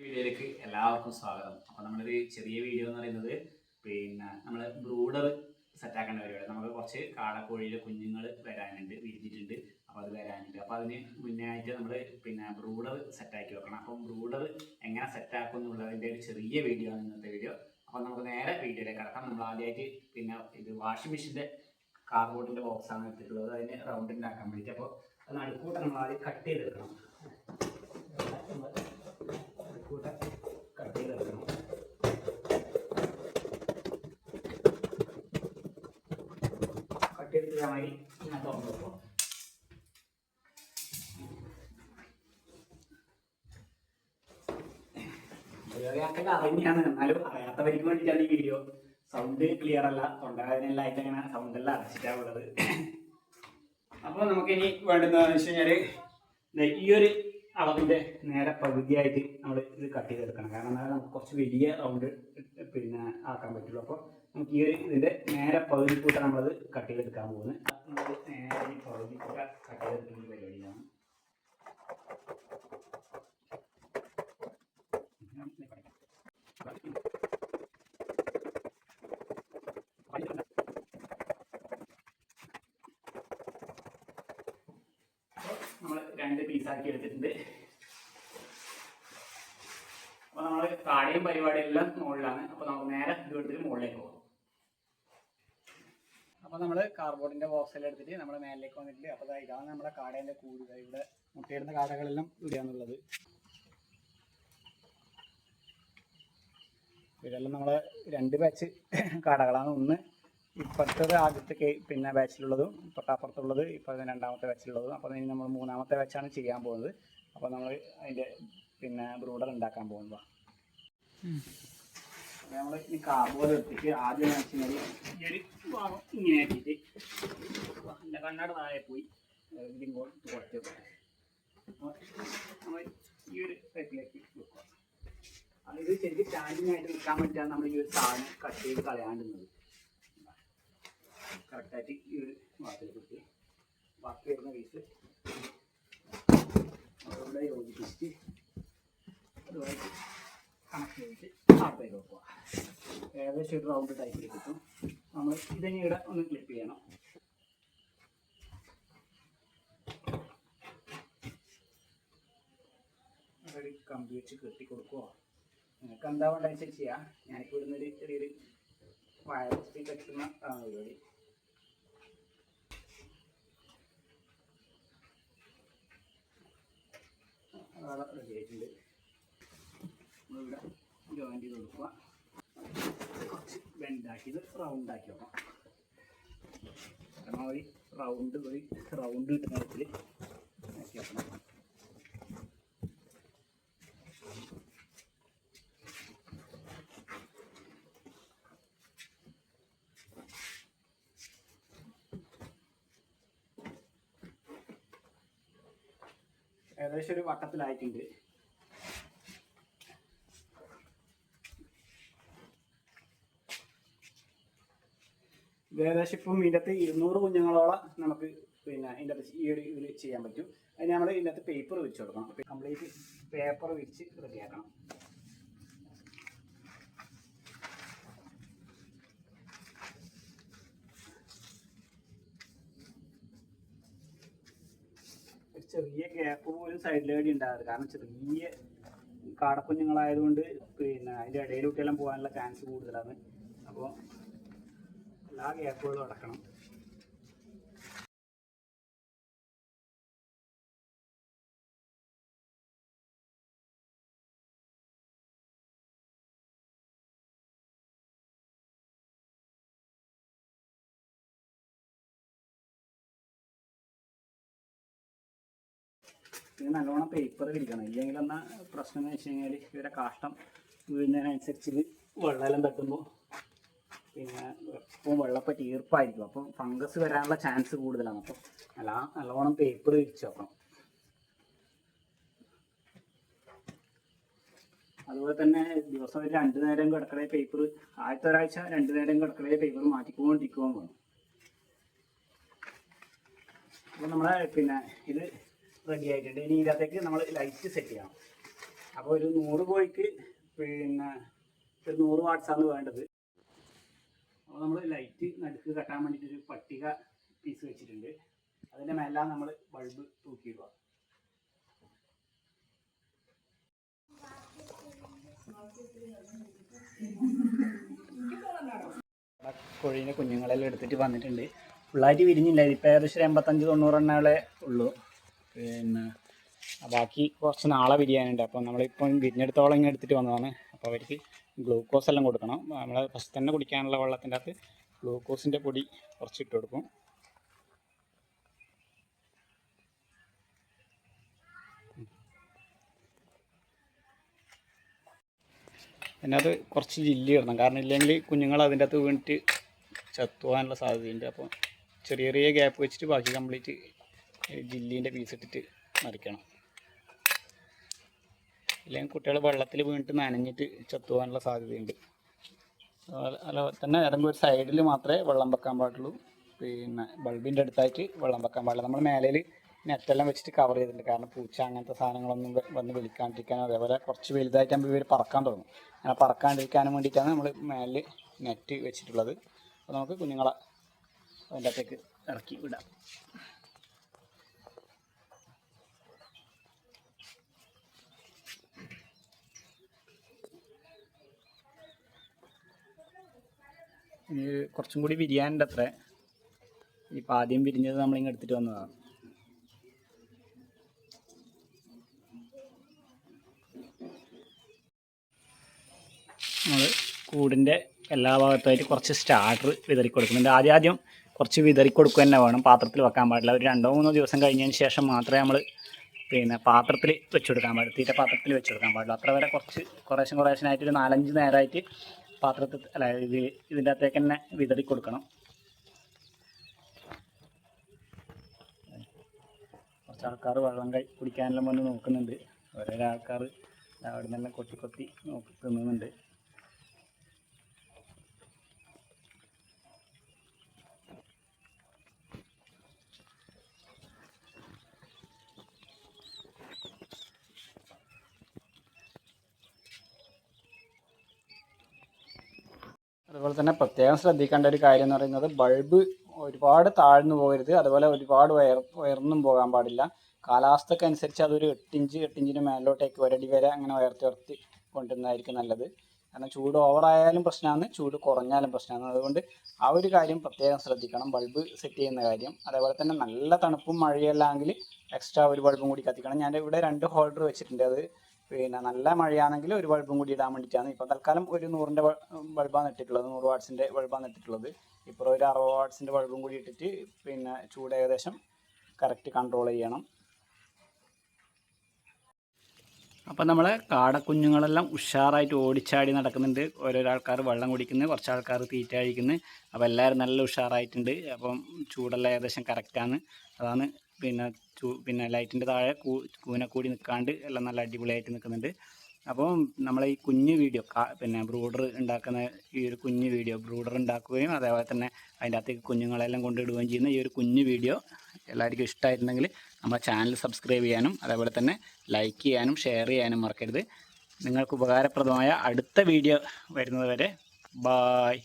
വീഡിയോയിലേക്ക് എല്ലാവർക്കും സ്വാഗതം. അപ്പോൾ നമ്മളൊരു ചെറിയ വീഡിയോ എന്ന് പറയുന്നത് പിന്നെ നമ്മൾ ബ്രൂഡർ സെറ്റ് സെറ്റാക്കേണ്ട പരിപാടി. നമുക്ക് കുറച്ച് കാടക്കോഴിയിലെ കുഞ്ഞുങ്ങൾ വരാനുണ്ട് വിരിഞ്ഞിട്ടുണ്ട്. അപ്പോൾ അത് വരാനുണ്ട്. അപ്പോൾ അതിന് മുന്നേ ആയിട്ട് നമ്മൾ പിന്നെ ബ്രൂഡർ സെറ്റാക്കി വെക്കണം. അപ്പം ബ്രൂഡർ എങ്ങനെ സെറ്റാക്കും എന്നുള്ളതിന്റെ ഒരു ചെറിയ വീഡിയോ ആണ് ഇന്നത്തെ വീഡിയോ. അപ്പോൾ നമുക്ക് നേരെ വീഡിയോയിലേക്ക് കിടക്കാം. നമ്മൾ ആദ്യമായിട്ട് പിന്നെ ഇത് വാഷിംഗ് മെഷീന്റെ കാർബോർഡിന്റെ ബോക്സാണ് എടുത്തിട്ടുള്ളത്. അതിന് റൗണ്ട് ഉണ്ടാക്കാൻ വേണ്ടിയിട്ട്. അപ്പോൾ അത് നടുക്കൂട്ടം നമ്മൾ ആദ്യം കട്ട് ചെയ്തെടുക്കണം. കൂട്ട കട്ട് ചെയ്തെടുക്കണം കട്ട് ചെയ്തിട്ട് നന്നായി ഇങ്ങനെ തുറന്ന് വെക്കണം. പരിപാടിയാക്കൽ അറിഞ്ഞാണ് എന്നാലും അറിയാത്തവർക്ക് വേണ്ടിയിട്ടാണ് ഈ വീഡിയോ സൗണ്ട് ക്ലിയർ അല്ല. തൊണ്ടവേദനയെല്ലാം ആയിട്ട് അങ്ങനെ സൗണ്ട് എല്ലാം അടച്ചിട്ടാണ് ഉള്ളത്. അപ്പോൾ നമുക്ക് ഇനി വേണ്ടുന്നതെന്ന് വെച്ച് കഴിഞ്ഞാൽ ഈ ഒരു അളവിന്റെ നേരെ പകുതിയായിട്ട് നമ്മൾ ഇത് കട്ട് ചെയ്തെടുക്കണം കാരണം എന്നാൽ നമുക്ക് കുറച്ച് വലിയ റൗണ്ട് പിന്നെ ആക്കാൻ പറ്റുള്ളൂ. അപ്പോൾ നമുക്ക് ഈ ഒരു ഇതിന്റെ നേരെ പകുതി കൂട്ട നമ്മളത് കട്ട് ചെയ്തെടുക്കാൻ പോകുന്നത് നേരെ ഈ പകുതി കൂട്ട കട്ട് ചെയ്തെടുക്കുന്ന ഒരു നമ്മൾ രണ്ട് പീസാക്കി എടുത്തിട്ടുണ്ട്. അപ്പോൾ നമ്മൾ താഴെയും പരിപാടിയും എല്ലാം മുകളിലാണ്. അപ്പോൾ നമുക്ക് നേരെ ഇത് എടുത്തിട്ട് മുകളിലേക്ക് പോകാം. അപ്പോൾ നമ്മൾ കാർബോർഡിന്റെ ബോക്സെല്ലാം എടുത്തിട്ട് നമ്മൾ മേലിലേക്ക് വന്നിട്ട് അപ്പോൾ ഇതാണ് നമ്മുടെ കാടേന്റെ കൂട്. ഇവിടെ മുട്ടയിടുന്ന കാടകളെല്ലാം ഇവിടെയാണുള്ളത്. ഇതെല്ലാം നമ്മളെ രണ്ട് ബാച്ച് കാടകളാണ്. ഒന്ന് ഇപ്പോഴത്തത് ആദ്യത്തെ കേ- പിന്നെ ബാച്ചിലുള്ളതും തൊട്ടപ്പുറത്തുള്ളത് ഇപ്പോൾ രണ്ടാമത്തെ ബാച്ചിലുള്ളതും അപ്പോൾ ഇനി നമ്മൾ മൂന്നാമത്തെ ബാച്ചാണ് ചെയ്യാൻ പോകുന്നത്. അപ്പോൾ നമ്മൾ അതിന്റെ പിന്നെ ബ്രൂഡർ ഉണ്ടാക്കാൻ പോകുന്നത്. നമ്മൾ ഈ കാർബോർഡ് എടുത്തിട്ട് ആദ്യം എന്ന് വെച്ച് കഴിഞ്ഞാൽ ഈ ഒരു ഭാഗം ഇങ്ങനെ ആക്കിയിട്ട് എന്റെ കണ്ണാട് താഴെ പോയി. ഇതിങ്ങോട്ട് കുറച്ച് നമ്മൾ ഈ ഒരു ടൈപ്പിലേക്ക് വെക്കുക. ഇത് ശരിക്കും സ്റ്റാൻഡിങ് ആയിട്ട് നിൽക്കാൻ പറ്റാൻ നമ്മൾ ഈ ഒരു സാധനം കട്ട് ചെയ്ത് കളയാണ്ടുന്നത് കറക്റ്റായിട്ട് ഈ ഒരു ബാക്കി വരുന്ന പീസ് അതുകൊണ്ട് യോജിപ്പിച്ച് അതുമായിട്ട് കണക്ട് ചെയ്തിട്ട് അകത്തേക്ക് വെക്കുക. ഏകദേശം ഒരു റൗണ്ട് ടൈപ്പിൽ കിട്ടും. നമ്മൾ ഇതിനെ ഇവിടെ ഒന്ന് ക്ലിപ്പ് ചെയ്യണം. ഒരു കെട്ടി കൊടുക്കുമോ നിങ്ങൾക്ക് എന്താ വേണ്ടത് ചെയ്യാം. ഞാനിപ്പോൾ ഇവിടുന്ന് ഒരു ചെറിയൊരു വാഴ കെട്ടുന്ന പരിപാടി. അതാണ് റെഡി ആയിട്ടുണ്ട് നമ്മളിവിടെ ജോയിന്റ് ചെയ്ത് കൊടുക്കുക. കുറച്ച് ബെൻഡാക്കിയത് റൗണ്ട് ആക്കി വെക്കാം. കാരണം റൗണ്ട് ഒരു റൗണ്ട് കിട്ടുന്ന തരത്തിൽ ആക്കി വെക്കണം. ഏകദേശം ഒരു വട്ടത്തിലായിട്ടുണ്ട്. ഏകദേശം ഇപ്പം ഇതിന്റെ അകത്ത് ഇരുന്നൂറ് കുഞ്ഞുങ്ങളോളം നമുക്ക് പിന്നെ ഇതിന്റെ അകത്ത് ഈ ഒരു ഇതിൽ ചെയ്യാൻ പറ്റും. അതിന് നമ്മൾ ഇതിന്റെ അകത്ത് പേപ്പർ വിരിച്ചു കൊടുക്കണം. കംപ്ലീറ്റ് പേപ്പർ വിരിച്ച് റെഡിയാക്കണം ചെറിയ ഗ്യാപ്പ് പോലും സൈഡിലേടി ഉണ്ടാകാറ് കാരണം ചെറിയ കാടക്കുഞ്ഞുങ്ങളായതുകൊണ്ട് പിന്നെ അതിന്റെ ഇടയിലൂട്ടെല്ലാം പോകാനുള്ള ചാൻസ് കൂടുതലാണ്. അപ്പോൾ എല്ലാ ഗ്യാപ്പുകളും അടക്കണം. ഇത് നല്ലോണം പേപ്പർ വിരിക്കണം ഇല്ലെങ്കിൽ എന്നാൽ പ്രശ്നം എന്ന് വെച്ച് കഴിഞ്ഞാൽ ഇവരെ കാഷ്ടം വീഴുന്നതിനനുസരിച്ച് വെള്ളമെല്ലാം തട്ടുമ്പോൾ പിന്നെ എപ്പം വെള്ളപ്പറ്റി ഈർപ്പായിരിക്കും. അപ്പം ഫംഗസ് വരാനുള്ള ചാൻസ് കൂടുതലാണ്. അപ്പം അല്ല നല്ലോണം പേപ്പർ വിരിച്ച് വെക്കണം. അതുപോലെ തന്നെ ദിവസം ഒരു രണ്ടു നേരം കിടക്കണേ പേപ്പർ ആദ്യത്തെ ഒരാഴ്ച രണ്ടു നേരം കിടക്കണേ പേപ്പർ മാറ്റിക്കൊണ്ടിരിക്കുകയും വേണം. അപ്പോൾ നമ്മളെ പിന്നെ ഇത് റെഡി ആയിട്ടുണ്ട്. ഇനി ഇതിനകത്തേക്ക് നമ്മൾ ലൈറ്റ് സെറ്റ് ചെയ്യണം. അപ്പോൾ ഒരു നൂറ് കോഴിക്ക് പിന്നെ ഒരു നൂറ് വാട്സാണ് വേണ്ടത്. അപ്പോൾ നമ്മൾ ലൈറ്റ് നടുക്ക് കെട്ടാൻ വേണ്ടിയിട്ട് ഒരു പട്ടിക പീസ് വെച്ചിട്ടുണ്ട്. അതിന്റെ മേല നമ്മൾ ബൾബ് തൂക്കിയിടുക. കോഴീന്റെ കുഞ്ഞുങ്ങളെല്ലാം എടുത്തിട്ട് വന്നിട്ടുണ്ട്. ഫുള്ളായിട്ട് വിരിഞ്ഞില്ല. ഇതിപ്പോൾ ഏകദേശം എൺപത്തഞ്ച് തൊണ്ണൂറെണ്ണകളെ ഉള്ളൂ. പിന്നെ ബാക്കി കുറച്ച് നാളെ വിരിയാനുണ്ട് അപ്പോൾ നമ്മളിപ്പം വിരിഞ്ഞെടുത്തോളം ഇങ്ങനെ എടുത്തിട്ട് വന്നതാണ്. അപ്പോൾ അവർക്ക് ഗ്ലൂക്കോസ് എല്ലാം കൊടുക്കണം. നമ്മൾ ഫസ്റ്റ് തന്നെ കുടിക്കാനുള്ള വെള്ളത്തിന്റെ അകത്ത് ഗ്ലൂക്കോസിന്റെ പൊടി കുറച്ച് ഇട്ട് കൊടുക്കും. പിന്നെ അത് കുറച്ച് ജില്ലി ഇടണം. കാരണം ഇല്ലെങ്കിൽ കുഞ്ഞുങ്ങൾ അതിന്റെ അകത്ത് വീണിട്ട് ചത്തുവാനുള്ള സാധ്യതയുണ്ട്. അപ്പോൾ ചെറിയ ചെറിയ ഗ്യാപ്പ് വെച്ചിട്ട് ബാക്കി കംപ്ലീറ്റ് ജില്ലീന്റെ പീസ് ഇട്ടിട്ട് മറിക്കണം. ഇല്ലെങ്കിൽ കുട്ടികൾ വെള്ളത്തിൽ വീണിട്ട് നനഞ്ഞിട്ട് ചത്തുപോകാനുള്ള സാധ്യതയുണ്ട്. അതുപോലെ തന്നെ ഏതെങ്കിലും ഒരു സൈഡിൽ മാത്രമേ വെള്ളം വെക്കാൻ പാടുള്ളൂ. പിന്നെ ബൾബിന്റെ അടുത്തായിട്ട് വെള്ളം വെക്കാൻ പാടില്ല. നമ്മൾ മേലയിൽ നെറ്റെല്ലാം വെച്ചിട്ട് കവർ ചെയ്തിട്ടുണ്ട്. കാരണം പൂച്ച അങ്ങനത്തെ സാധനങ്ങളൊന്നും വന്ന് വിളിക്കാണ്ടിരിക്കാനും അതേപോലെ കുറച്ച് വലുതായിട്ടാകുമ്പോൾ ഇവർ പറക്കാൻ തുടങ്ങും. അങ്ങനെ പറക്കാണ്ടിരിക്കാനും വേണ്ടിയിട്ടാണ് നമ്മൾ മേലിൽ നെറ്റ് വെച്ചിട്ടുള്ളത്. അപ്പോൾ നമുക്ക് കുഞ്ഞുങ്ങളെ അതിന്റെ അകത്തേക്ക് ഇറക്കി വിടാം. ഇനി കുറച്ചും കൂടി വിരിയാനുണ്ട് അത്ര ഇപ്പം ആദ്യം വിരിഞ്ഞത് നമ്മളിങ്ങ് എടുത്തിട്ട് വന്നതാണ്. നമ്മൾ കൂടിന്റെ എല്ലാ ഭാഗത്തുമായിട്ട് കുറച്ച് സ്റ്റാർട്ടർ വിതറി കൊടുക്കുന്നുണ്ട് ആദ്യം ആദ്യം കുറച്ച് വിതറി കൊടുക്കുക തന്നെ വേണം. പാത്രത്തിൽ വെക്കാൻ പാടില്ല. ഒരു രണ്ടോ മൂന്നോ ദിവസം കഴിഞ്ഞതിന് ശേഷം മാത്രമേ നമ്മൾ പിന്നെ പാത്രത്തിൽ വെച്ചുകൊടുക്കാൻ പാടുള്ളൂ. തീറ്റ പാത്രത്തിൽ വെച്ചുകൊടുക്കാൻ പാടുള്ളൂ. അത്ര വരെ കുറച്ച് കുറേശ്ശെ കുറേശ്ശനായിട്ട് ഒരു നാലഞ്ച് നേരമായിട്ട് പാത്രത്തിൽ അല്ല ഇത് ഇതിന്റെ അകത്തേക്ക് തന്നെ വിതറി കൊടുക്കണം. കുറച്ച് ആൾക്കാർ വെള്ളം കൈ കുടിക്കാനെല്ലാം വന്ന് നോക്കുന്നുണ്ട്. ഓരോരോ ആൾക്കാർ അവിടെ നിന്നെല്ലാം കൊത്തി കൊത്തി നോക്കി തിന്നുന്നുണ്ട്. അതുപോലെ തന്നെ പ്രത്യേകം ശ്രദ്ധിക്കേണ്ട ഒരു കാര്യം എന്ന് പറയുന്നത് ബൾബ് ഒരുപാട് താഴ്ന്നു പോകരുത്. അതുപോലെ ഒരുപാട് വയർ ഉയർന്നും പോകാൻ പാടില്ല. കാലാവസ്ഥക്ക് അനുസരിച്ച് അതൊരു എട്ടിഞ്ച് എട്ടിഞ്ചിന് മേലോട്ടേക്ക് ഒരടി വരെ അങ്ങനെ ഉയർത്തി ഉയർത്തി കൊണ്ടുവന്നതായിരിക്കും നല്ലത്. കാരണം ചൂട് ഓവറായാലും പ്രശ്നമാണ് ചൂട് കുറഞ്ഞാലും പ്രശ്നമാണ്. അതുകൊണ്ട് ആ ഒരു കാര്യം പ്രത്യേകം ശ്രദ്ധിക്കണം. ബൾബ് സെറ്റ് ചെയ്യുന്ന കാര്യം. അതേപോലെ തന്നെ നല്ല തണുപ്പും മഴയെല്ലാം ആണെങ്കിൽ എക്സ്ട്രാ ഒരു ബൾബും കൂടി കത്തിക്കണം. ഞാൻ ഇവിടെ രണ്ട് ഹോൾഡർ വെച്ചിട്ടുണ്ട്. അത് പിന്നെ നല്ല മഴയാണെങ്കിൽ ഒരു ബൾബും കൂടി ഇടാൻ വേണ്ടിയിട്ടാണ്. ഇപ്പോൾ തൽക്കാലം ഒരു നൂറിന്റെ ബൾബാണ് ഇട്ടിട്ടുള്ളത് നൂറ് വാട്ട്സിന്റെ ബൾബാണ് ഇട്ടിട്ടുള്ളത്. ഇപ്പോൾ ഒരു അറുപത് വാട്ട്സിന്റെ ബൾബും കൂടി ഇട്ടിട്ട് പിന്നെ ചൂട് ഏകദേശം കറക്റ്റ് കൺട്രോൾ ചെയ്യണം. അപ്പം നമ്മളെ കാടക്കുഞ്ഞുങ്ങളെല്ലാം ഉഷാറായിട്ട് ഓടിച്ചാടി നടക്കുന്നുണ്ട്. ഓരോരോ ആൾക്കാർ വെള്ളം കുടിക്കുന്നു കുറച്ച് ആൾക്കാർ തീറ്റ കഴിക്കുന്നു. അപ്പോൾ എല്ലാവരും നല്ല ഉഷാറായിട്ടുണ്ട്. അപ്പം ചൂടെല്ലാം ഏകദേശം കറക്റ്റാണ്. അതാണ് പിന്നെ ചൂ പിന്നെ ലൈറ്റിന്റെ താഴെ കൂ കൂനെ കൂടി നിൽക്കാണ്ട് എല്ലാം നല്ല അടിപൊളിയായിട്ട് നിൽക്കുന്നുണ്ട് അപ്പോൾ നമ്മളെ ഈ കുഞ്ഞു വീഡിയോ പിന്നെ ബ്രൂഡർ ഉണ്ടാക്കുന്ന ഈ ഒരു കുഞ്ഞു വീഡിയോ ബ്രൂഡർ ഉണ്ടാക്കുകയും അതേപോലെ തന്നെ അതിന്റെ അകത്തേക്ക് കുഞ്ഞുങ്ങളെല്ലാം കൊണ്ടിടുകയും ചെയ്യുന്ന ഈ ഒരു കുഞ്ഞു വീഡിയോ എല്ലാവർക്കും ഇഷ്ടമായിരുന്നെങ്കിൽ നമ്മുടെ ചാനൽ സബ്സ്ക്രൈബ് ചെയ്യാനും അതേപോലെ തന്നെ ലൈക്ക് ചെയ്യാനും ഷെയർ ചെയ്യാനും മറക്കരുത്. നിങ്ങൾക്ക് ഉപകാരപ്രദമായ അടുത്ത വീഡിയോ വരുന്നത് വരെ ബായ്.